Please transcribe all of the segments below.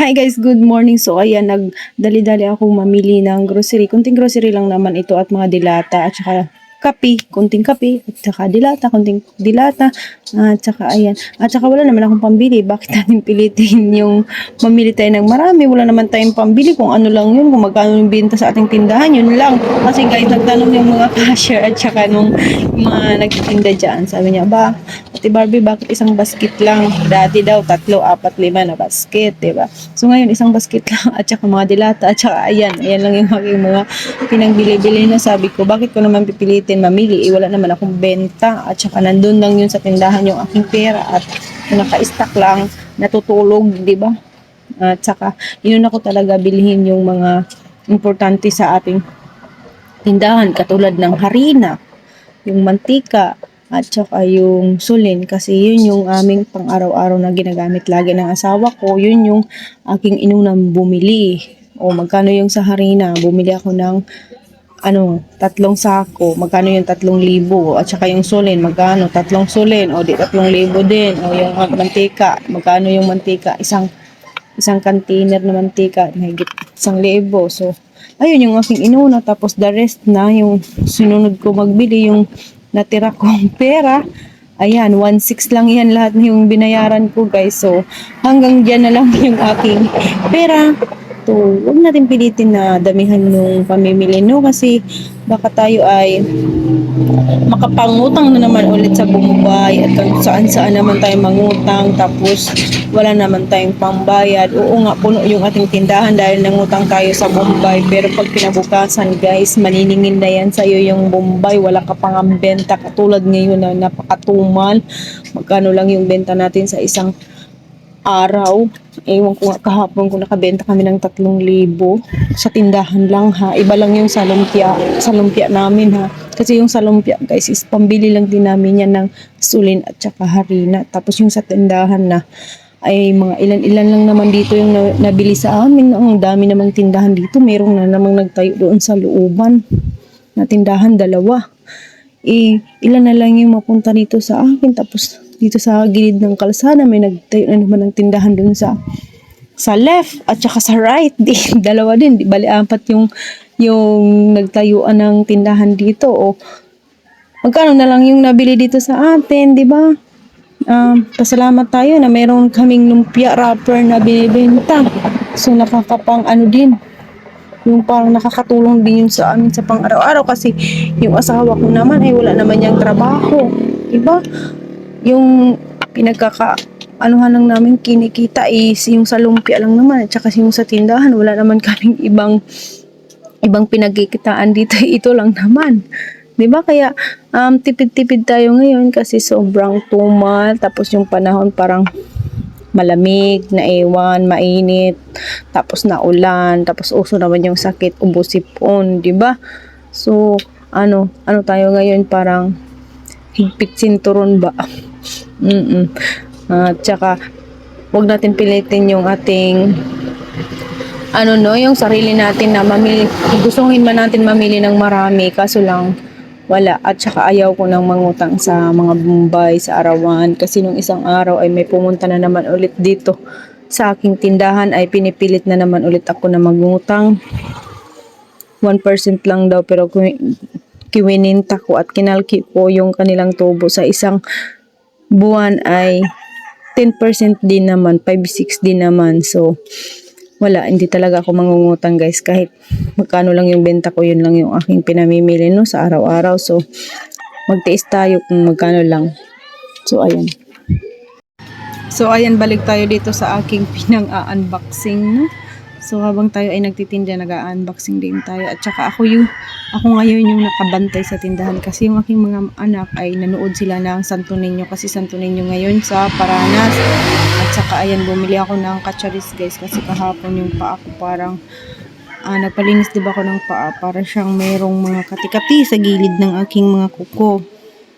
Hi guys, good morning. So ayan, nagdali-dali ako mamili ng grocery. Kunting grocery lang naman ito at mga dilata at saka kape, kunting kape at saka dilata, kunting dilata at saka ayan. At saka wala naman akong pambili. Bakit natin pilitin yung mamili tayo ng marami? Wala naman tayong pambili kung ano lang yun, kung magkano yung binta sa ating tindahan, yun lang. Kasi guys, nagtanong yung mga cashier at saka nung mga nagtitinda dyan. Sabi niya, ba, Ate Barbie, bakit isang basket lang? Dati daw, tatlo, apat, lima na basket, ba? So ngayon, isang basket lang at saka mga dilata at saka ayan, ayan lang yung mga pinangbili-bili na sabi ko, bakit ko naman pipilitin mamili? Eh, wala naman akong benta at saka nandun lang yun sa tindahan yung aking pera at naka-stack lang, natutulog, di ba? At saka, yun ako talaga bilhin yung mga importante sa ating tindahan katulad ng harina, yung mantika, at saka yung sulin kasi yun yung aming pang-araw-araw na ginagamit lagi ng asawa ko. Yun yung aking inunang bumili. O magkano yung sa harina? Bumili ako ng ano, tatlong sako. Magkano yung tatlong libo? At saka yung sulin, magkano? Tatlong sulin. O di tatlong libo din. O yung mantika, magkano yung mantika? Isang isang container na mantika, mahigit isang libo. So, ayun yung aking inuna. Tapos the rest na yung sinunod ko magbili, yung natira kong pera. Ayan, 1.6 lang yan lahat na yung binayaran ko guys. So, hanggang dyan na lang yung aking pera. So, huwag natin pilitin na damihan yung pamimili, no? Kasi baka tayo ay makapangutang na naman ulit sa Bombay at kung saan saan naman tayo mangutang tapos wala naman tayong pambayad. Oo nga, puno yung ating tindahan dahil nangutang tayo sa Bombay. Pero pag kinabukasan guys, maniningin na yan sa'yo yung Bombay. Wala ka pang ang benta katulad ngayon na napakatumal. Magkano lang yung benta natin sa isang araw. Ewan ko kahapon kung nakabenta kami ng 3,000 sa tindahan lang ha. Iba lang yung sa lumpia, sa lumpia namin ha. Kasi yung sa lumpia guys is pambili lang din namin yan ng sulin at saka harina. Tapos yung sa tindahan na ay mga ilan-ilan lang naman dito yung na- nabili sa amin. Ang dami namang tindahan dito. Merong na namang nagtayo doon sa looban na tindahan, dalawa. Eh, ilan na lang yung mapunta dito sa akin. Tapos dito sa gilid ng kalsada, may nagtayo na naman ng tindahan doon sa sa left at saka sa right. Di, dalawa din. Di, bali, apat yung yung nagtayuan ng tindahan dito. O, magkano na lang yung nabili dito sa atin, di ba? Um, pasalamat tayo na meron kaming lumpia wrapper na binibenta. So, nakakapang ano din. Yung parang nakakatulong din yun sa amin sa pang-araw-araw kasi yung asawa ko naman ay wala naman niyang trabaho. Diba? Yung pinagkaka anuhan lang namin kinikita is yung sa lumpia lang naman at saka yung sa tindahan. Wala naman kaming ibang ibang pinagkikitaan dito. Ito lang naman. 'di ba? Kaya um, tipid-tipid tayo ngayon kasi sobrang tumal. Tapos yung panahon parang malamig, na ewan, mainit, tapos na ulan, tapos uso naman yung sakit, ubusipon, 'di ba? So, ano, ano tayo ngayon? Parang higpit sinturon ba? Mm At saka, wag natin pilitin yung ating ano no, yung sarili natin na mamili, gustuhin man natin mamili ng marami, kaso lang wala. At saka ayaw ko nang mangutang sa mga Bombay, sa arawan. Kasi nung isang araw ay may pumunta na naman ulit dito sa aking tindahan ay pinipilit na naman ulit ako na mangutang. 1% lang daw pero kiwininta ko at kinalki ko yung kanilang tubo sa isang buwan ay 10% din naman, 5-6 din naman. So, wala, hindi talaga ako mangungutang guys. Kahit magkano lang yung benta ko, yun lang yung aking pinamimili no, sa araw-araw. So, magtiis tayo kung magkano lang. So, ayan. So, ayan, balik tayo dito sa aking pinang-unboxing, no? So, habang tayo ay nagtitinda, nag-unboxing din tayo. At saka ako yung, ako ngayon yung nakabantay sa tindahan kasi yung aking mga anak ay nanood sila ng Santo Niño kasi Santo Niño ngayon sa Paranas. At saka, ayan, bumili ako ng kacharis guys kasi kahapon yung paa ko parang ah, nagpalinis diba ako ng paa para siyang merong mga katikati sa gilid ng aking mga kuko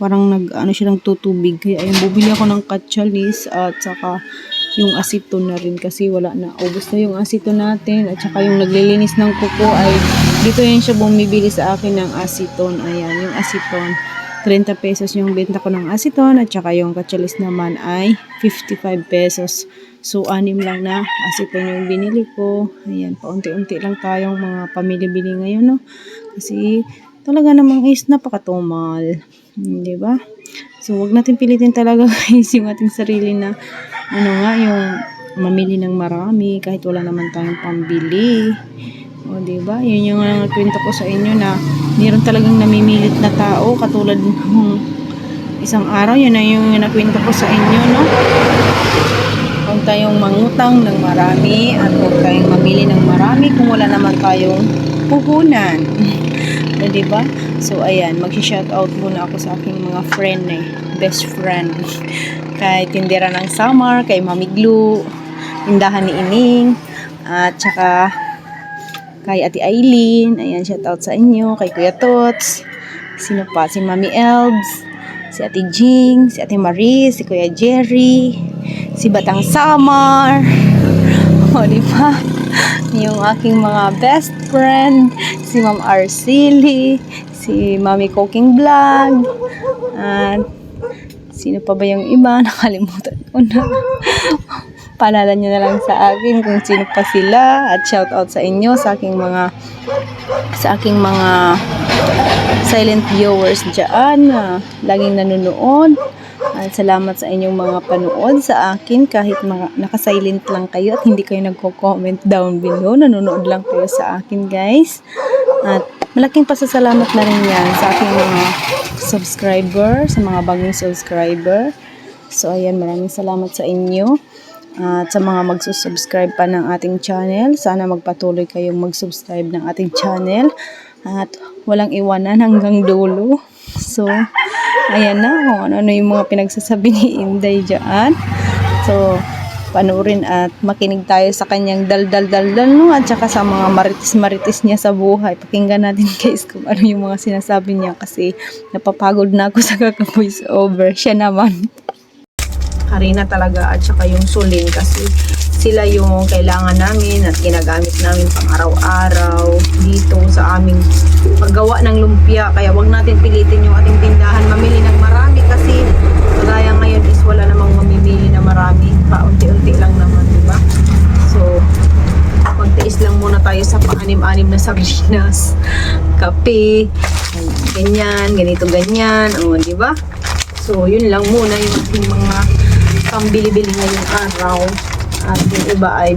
parang nag ano siya ng tutubig kaya ayun bumili ako ng katsalis at saka yung asito na rin kasi wala na ubos na yung asito natin at saka yung naglilinis ng kuko ay dito yun siya bumibili sa akin ng asiton ayan yung asiton 30 pesos yung benta ko ng asiton at saka yung katsalis naman ay 55 pesos So, anim lang na asipan yung binili ko. Ayan, paunti-unti lang tayong mga pamili-bili ngayon, no? Kasi, talaga namang is napakatumal. Hmm, Di ba? So, wag natin pilitin talaga guys yung ating sarili na, ano nga, yung mamili ng marami kahit wala naman tayong pambili. O, ba? Yun yung uh, kwento ko sa inyo na mayroon talagang namimilit na tao katulad ng isang araw. Yun na yung nakwento ko sa inyo, no? Huwag tayong mangutang ng marami at huwag tayong mamili ng marami kung wala naman tayong puhunan. o, di ba? So, ayan, mag-shoutout muna ako sa aking mga friend eh. Best friend. kay Tindera ng Summer, kay Mami Glue, Tindahan ni Ining, at saka kay Ate Aileen. Ayan, shoutout sa inyo. Kay Kuya Tots. Sino pa? Si Mami Elbs. Si Ate Jing. Si Ate Marie. Si Kuya Jerry. Si Batang Samar. O, di ba? Yung aking mga best friend. Si Ma'am Arceli. Si Mami Cooking Vlog. At sino pa ba yung iba? Nakalimutan ko na. Paalala nyo na lang sa akin kung sino pa sila at shout out sa inyo sa aking mga sa aking mga silent viewers dyan na laging nanonood. At salamat sa inyong mga panood sa akin kahit mga naka-silent lang kayo at hindi kayo nagko-comment down below. Nanonood lang kayo sa akin guys. At malaking pasasalamat na rin yan sa aking mga subscriber, sa mga bagong subscriber. So ayan, maraming salamat sa inyo. At sa mga magsusubscribe pa ng ating channel, sana magpatuloy kayong mag-subscribe ng ating channel. At walang iwanan hanggang dulo. So, ayan na kung ano-ano yung mga pinagsasabi ni Inday dyan. So, panurin at makinig tayo sa kanyang dal-dal-dal-dal no? at saka sa mga maritis-maritis niya sa buhay. Pakinggan natin guys kung ano yung mga sinasabi niya kasi napapagod na ako sa kaka-voice over. Siya naman. Harina talaga at saka yung sulin kasi sila yung kailangan namin at ginagamit namin pang araw-araw dito sa aming paggawa ng lumpia. Kaya wag natin pilitin yung ating tindahan mamili ng marami kasi kagaya ngayon is wala namang mamimili na marami. Paunti-unti lang naman, di ba? So, magtiis lang muna tayo sa paanim-anim na sardinas, kape, ganyan, ganito, ganyan, o, di ba? So, yun lang muna yung ating mga pambili-bili ngayong araw. At yung iba ay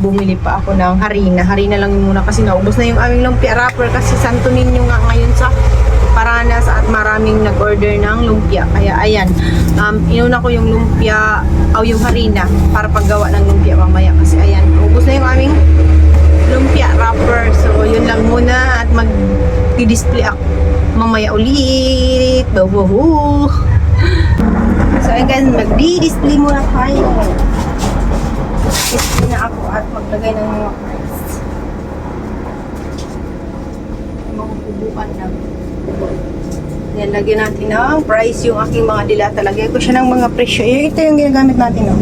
bumili pa ako ng harina. Harina lang muna kasi naubos na yung aming lumpia wrapper kasi Santo Niño nga ngayon sa Paranas at maraming nag-order ng lumpia. Kaya ayan, um, inuna ko yung lumpia o yung harina para paggawa ng lumpia mamaya kasi ayan, ubos na yung aming lumpia wrapper. So, yun lang muna at mag-display ako mamaya ulit. Bawahu! So, ayun guys, mag-display muna tayo. Display na ako at maglagay ng mga. Mga kubukan na. Yan, lagyan natin ng price yung aking mga dilata. Lagyan ko siya ng mga presyo. Ito yung ginagamit natin, no?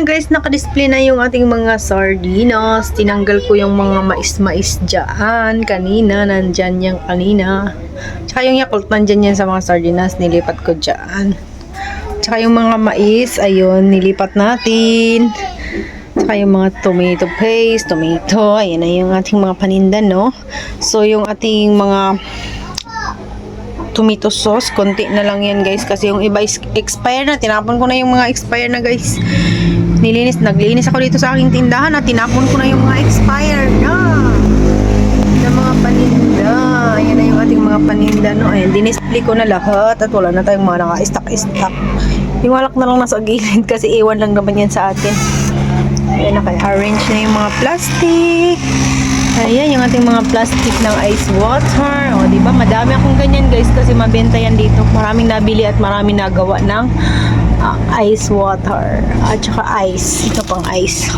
So, ayan guys, naka-display na yung ating mga sardinas. Tinanggal ko yung mga mais-mais dyan. Kanina, nandyan yung kanina. Tsaka yung yakult, nandyan yan sa mga sardinas. Nilipat ko dyan. Tsaka yung mga mais, ayun, nilipat natin. Tsaka yung mga tomato paste, tomato, ayan na yung ating mga paninda, no? So, yung ating mga tomato sauce. Konti na lang yan guys. Kasi yung iba is expire na. Tinapon ko na yung mga expire na guys. Nilinis. Naglinis ako dito sa aking tindahan at tinapon ko na yung mga expire na. Na mga paninda. Ayan na yung ating mga paninda. No? Ayan, dinisplay ko na lahat. At wala na tayong mga naka-stock-stock. Yung alak na lang nasa gilid kasi iwan lang naman yan sa atin. Ayan, naka-arrange na yung mga plastic. Ayan, yung ating mga plastic ng ice water. O, di ba? Madami akong ganyan, guys, kasi mabenta yan dito. Maraming nabili at maraming nagawa ng ah, ice water. At saka ice. Ito pang ice.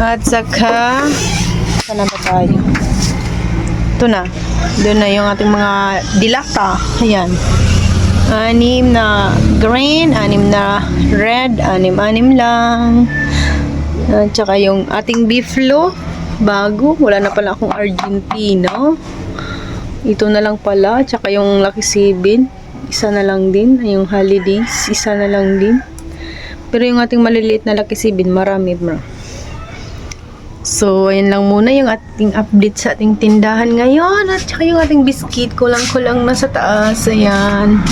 At saka, saan na ba tayo? Ito na. Doon na yung ating mga dilata. Ayan. Anim na green, anim na red, anim-anim lang. At saka yung ating beef loaf, bago. Wala na pala akong Argentino. Ito na lang pala. At saka yung Lucky Seven, isa na lang din. Yung holidays, isa na lang din. Pero yung ating maliliit na Lucky Seven, marami bro. So, ayan lang muna yung ating update sa ating tindahan ngayon. At saka yung ating biscuit, kulang-kulang na sa taas. Ayan.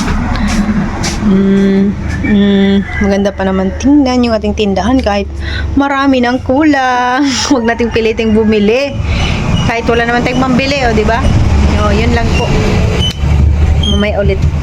Mm, mm, maganda pa naman tingnan yung ating tindahan kahit marami ng kulang. Huwag nating piliting bumili. Kahit wala naman tayong mambili, o, di ba? O, yun lang po. Mamaya ulit.